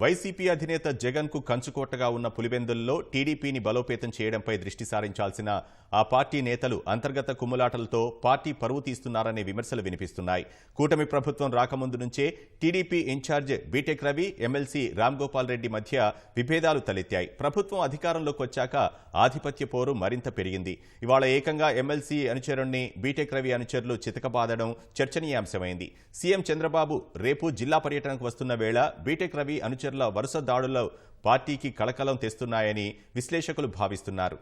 YCP అధినేత జగన్కు కంచుకోటగా ఉన్న పులివెందుల్లో టీడీపీని బలోపేతం చేయడంపై దృష్టి సారించాల్సిన ఆ పార్టీ నేతలు అంతర్గత కుమ్ములాటలతో పార్టీ పరువు తీస్తున్నారనే విమర్శలు వినిపిస్తున్నాయి. కూటమి ప్రభుత్వం రాకముందు నుంచే TDP incharge BTech Ravi MLC Ram Gopal Reddy మధ్య విభేదాలు తలెత్తాయి. ప్రభుత్వం అధికారంలోకి వచ్చాక ఆధిపత్య పోరు మరింత పెరిగింది. ఇవాళ ఏకంగా ఎమ్మెల్సీ అనుచరుణ్ణి బీటెక్ రవి అనుచరులు చితకబాదడం చర్చనీయాంశమైంది. సీఎం చంద్రబాబు రేపు జిల్లా పర్యటనకు వస్తున్న వేళ బీటెక్ రవి అనుచరు అనుచరుల వరుస దాడులు పార్టీకి కలకలం తెస్తున్నాయని విశ్లేషకులు భావిస్తున్నారు.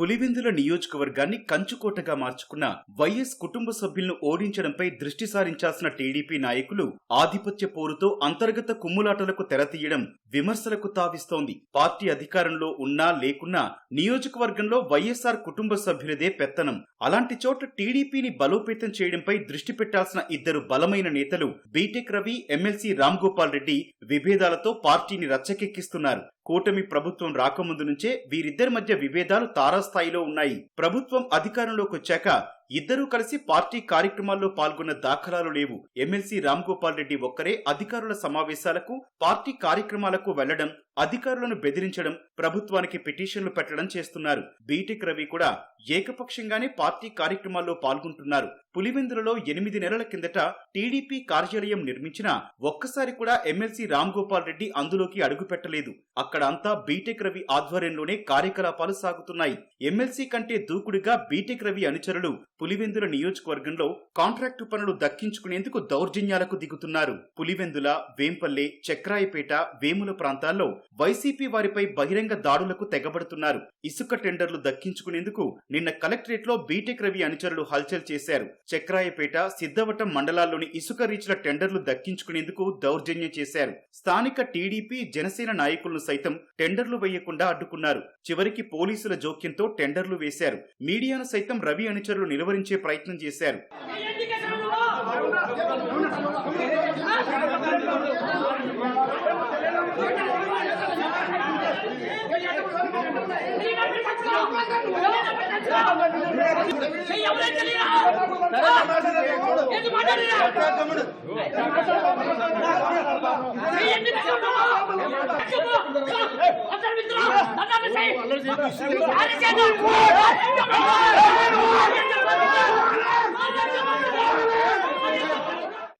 పులివెందుల నియోజకవర్గాన్ని కంచుకోటగా మార్చుకున్న వైఎస్ కుటుంబ సభ్యులను ఓడించడంపై దృష్టి సారించాల్సిన టీడీపీ నాయకులు ఆధిపత్య పోరుతో అంతర్గత కుమ్ములాటలకు తెరతీయడం విమర్శలకు తావిస్తోంది. పార్టీ అధికారంలో ఉన్నా లేకున్నా నియోజకవర్గంలో వైఎస్ఆర్ కుటుంబ సభ్యులదే పెత్తనం. అలాంటి చోట టీడీపీని బలోపేతం చేయడంపై దృష్టి పెట్టాల్సిన ఇద్దరు బలమైన నేతలు బీటెక్ రవి ఎమ్మెల్సీ రామ్ గోపాల్ రెడ్డి విభేదాలతో పార్టీని రచ్చకెక్కిస్తున్నారు. కూటమి ప్రభుత్వం రాకముందు నుంచే వీరిద్దరి మధ్య విభేదాలు తారాస్థాయిలో ఉన్నాయి. ప్రభుత్వం అధికారంలోకి వచ్చాక ఇద్దరూ కలిసి పార్టీ కార్యక్రమాల్లో పాల్గొన్న దాఖలాలు లేవు. ఎమ్మెల్సీ రామ్ గోపాల్ రెడ్డి ఒక్కరే అధికారుల సమావేశాలకు పార్టీ కార్యక్రమాలకు వెళ్ళడం అధికారులను బెదిరించడం ప్రభుత్వానికి పిటిషన్లు పెట్టడం చేస్తున్నారు. బీటెక్ రవి కూడా ఏకపక్షంగానే పార్టీ కార్యక్రమాల్లో పాల్గొంటున్నారు. పులివెందులలో ఎనిమిది నెలల కిందట టీడీపీ కార్యాలయం నిర్మించినా ఒక్కసారి కూడా ఎమ్మెల్సీ రామ్ గోపాల్ రెడ్డి అందులోకి అడుగుపెట్టలేదు. అక్కడ అంతా బీటెక్ రవి ఆధ్వర్యంలోనే కార్యకలాపాలు సాగుతున్నాయి. ఎమ్మెల్సీ కంటే దూకుడుగా బీటెక్ రవి అనుచరులు పులివెందుల నియోజకవర్గంలో కాంట్రాక్టు పనులు దక్కించుకునేందుకు దౌర్జన్యాలకు దిగుతున్నారు. పులివెందుల వేంపల్లె చక్రాయపేట వేముల ప్రాంతాల్లో వైసీపీ వారిపై బహిరంగ దాడులకు తెగబడుతున్నారు. ఇసుక టెండర్లు దక్కించుకునేందుకు నిన్న కలెక్టరేట్లో బీటెక్ రవి అనుచరులు హల్చల్ చేశారు. చక్రాయపేట సిద్ధవటం మండలాల్లోని ఇసుక రీచ్ల టెండర్లు దక్కించుకునేందుకు దౌర్జన్యం చేశారు. స్థానిక టీడీపీ జనసేన నాయకులను సైతం టెండర్లు వేయకుండా అడ్డుకున్నారు. చివరికి పోలీసుల జోక్యంతో టెండర్లు వేశారు. మీడియాను సైతం రవి అనుచరులు నిలువరించే ప్రయత్నం చేశారు আরে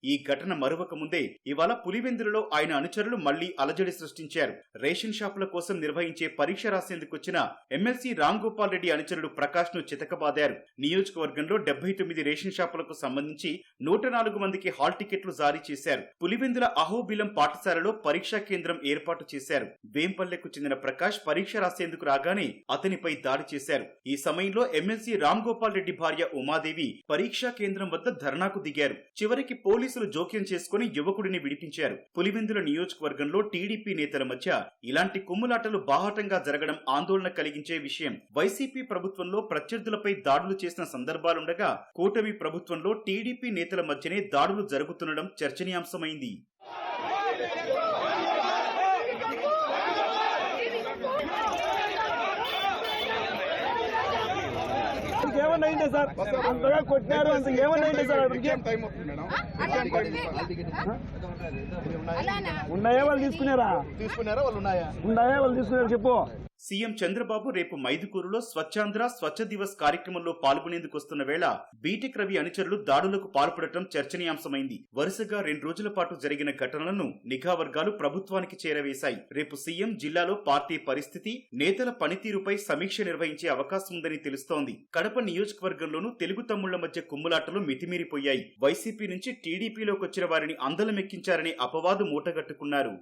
ఈ ఘటన మరొక ముందే ఇవాళ పులివెందులలో ఆయన అనుచరులు మళ్ళీ అలజడి సృష్టించారు. రేషన్ షాపుల కోసం నిర్వహించే పరీక్ష రాసేందుకు వచ్చిన ఎమ్మెల్సీ రామ్ గోపాల్ రెడ్డి అనుచరుడు ప్రకాష్ను చితకబాదారు. నియోజకవర్గంలో డెబ్బై తొమ్మిది రేషన్ షాపులకు సంబంధించి నూట నాలుగు మందికి హాల్ టికెట్లు జారీ చేశారు. పులివెందుల అహోబిలం పాఠశాలలో పరీక్షా కేంద్రం ఏర్పాటు చేశారు. వేంపల్లెకు చెందిన ప్రకాష్ పరీక్ష రాసేందుకు రాగానే అతనిపై దాడి చేశారు. ఈ సమయంలో ఎమ్మెల్సీ రామ్ గోపాల్ రెడ్డి భార్య ఉమాదేవి పరీక్షా కేంద్రం వద్ద ధర్నాకు దిగారు. చివరికి పోలీసులు జోక్యం చేసుకుని యువకుడిని విడిపించారు. పులివెందుల నియోజకవర్గంలో టీడీపీ నేతల మధ్య ఇలాంటి కుమ్ములాటలు బాహాటంగా జరగడం ఆందోళన కలిగించే విషయం వైసీపీ ప్రభుత్వంలో ప్రత్యర్థులపై దాడులు చేసిన సందర్భాలుండగా కూటమి ప్రభుత్వంలో టీడీపీ నేతల మధ్యనే దాడులు జరుగుతుండడం చర్చనీయాంశమైంది. ఏమన్నా అయిందే సార్? అంతగా కొట్టినారు. అంత ఏమన్నా అయిందే సార్ ఉన్నాయా? వాళ్ళు తీసుకున్నారా? తీసుకున్నారా? వాళ్ళు ఉన్నాయా? ఉన్నాయా? వాళ్ళు తీసుకున్నారు చెప్పు. సీఎం చంద్రబాబు రేపు మైదుకూరులో స్వచ్ఛాంధ్ర స్వచ్ఛ దివస్ కార్యక్రమంలో పాల్గొనేందుకు వస్తున్న వేళ బీటెక్ రవి అనుచరులు దాడులకు పాల్పడటం చర్చనీయాంశమైంది. వరుసగా రెండు రోజుల పాటు జరిగిన ఘటనలను నిఘా వర్గాలు ప్రభుత్వానికి చేరవేశాయి. రేపు సీఎం జిల్లాలో పార్టీ పరిస్థితి నేతల పనితీరుపై సమీక్ష నిర్వహించే అవకాశం ఉందని తెలుస్తోంది. కడప నియోజకవర్గంలోనూ తెలుగు తమ్ముళ్ళ మధ్య కుమ్ములాటలు మితిమీరిపోయాయి. వైసీపీ నుంచి టీడీపీలోకి వచ్చిన వారిని అందలమెక్కించారనే అపవాదు మూటగట్టుకున్నారు.